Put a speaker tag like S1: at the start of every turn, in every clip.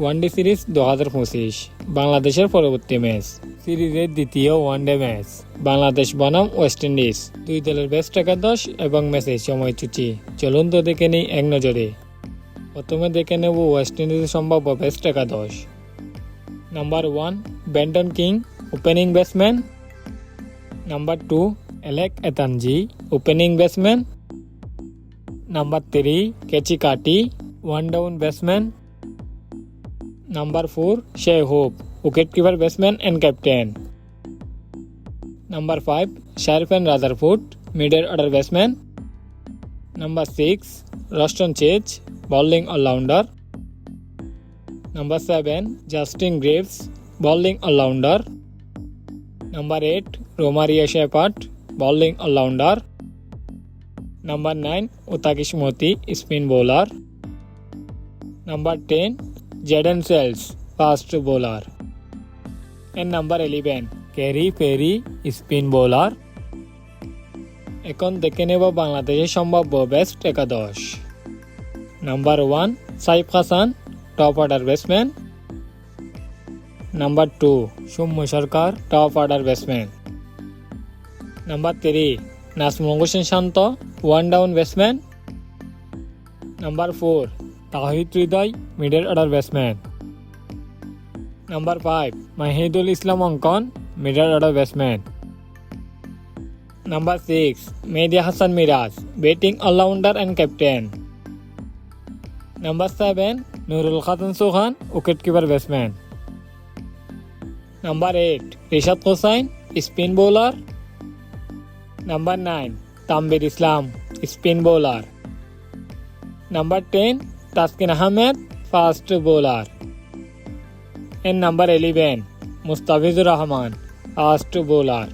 S1: One day series দু হাজার পঁচিশ, বাংলাদেশের পরবর্তী ম্যাচ সিরিজের দ্বিতীয় ওয়ানডে ম্যাচ বাংলাদেশ বনাম ওয়েস্ট ইন্ডিজ দুই দলের বেস্ট একাদশ এবং ম্যাচের সময়সূচি। চলুন তো দেখে নিই এক নজরে। প্রথমে দেখে নেব ওয়েস্ট ইন্ডিজের সম্ভাব্য বেস্ট একাদশ। Number one Brandon King opening batsman number two Alick Athanaze opening batsman number three Keacy Carty one down batsman number four Shai Hope wicket keeper batsman and captain number five Sherfane Ruther Rutherford middle order batsman number six Roston Chase bowling allrounder number seven Justin Greaves bowling allrounder number eight Romario Shepherd bowling allrounder number nine Gudakesh Motie spin bowler number ten Jadon Sells, fast bowler. And number 11, Khary Pierre spin bowler এখন দেখে নেব বাংলাদেশের সম্ভাব্য best একাদশ। Number one Saif Hasan top order batsman number two Soumya Sarkar top order batsman number three Najmul Hossain Shanto one down batsman number four Towhid Hridoy middle order batsman number five Mahidul Islam Ankon middle order batsman number six Mehedi Hasan Miraz batting allrounder and captain number seven Nurul Khatun Sohan wicket keeper batsman number eight Rishad Hossain spin bowler number nine Tanvir Islam spin bowler number ten Taskin Ahmed fast bowler. এর number eleven Mustafizur Rahman fast bowler.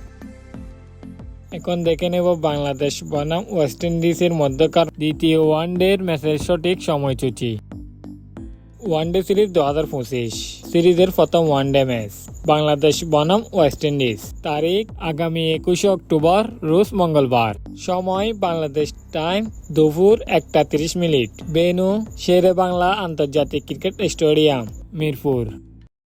S1: এখন দেখে নেব বাংলাদেশ বনাম West ইন্ডিজের মধ্যকার দ্বিতীয় ওয়ানডের ম্যাচের সঠিক সময়সূচি। ওয়ানডে সিরিজ দু হাজার পঁচিশ। সিরিজের প্রথম ওয়ানডে ম্যাচ বাংলাদেশ বনাম ওয়েস্ট ইন্ডিজ। তারিখ আগামী একুশে অক্টোবর, রুশ মঙ্গলবার। সময় বাংলাদেশ টাইম দুপুর একটা তিরিশ মিনিট। বেনু শেরে বাংলা আন্তর্জাতিক ক্রিকেট স্টেডিয়াম, মিরপুর।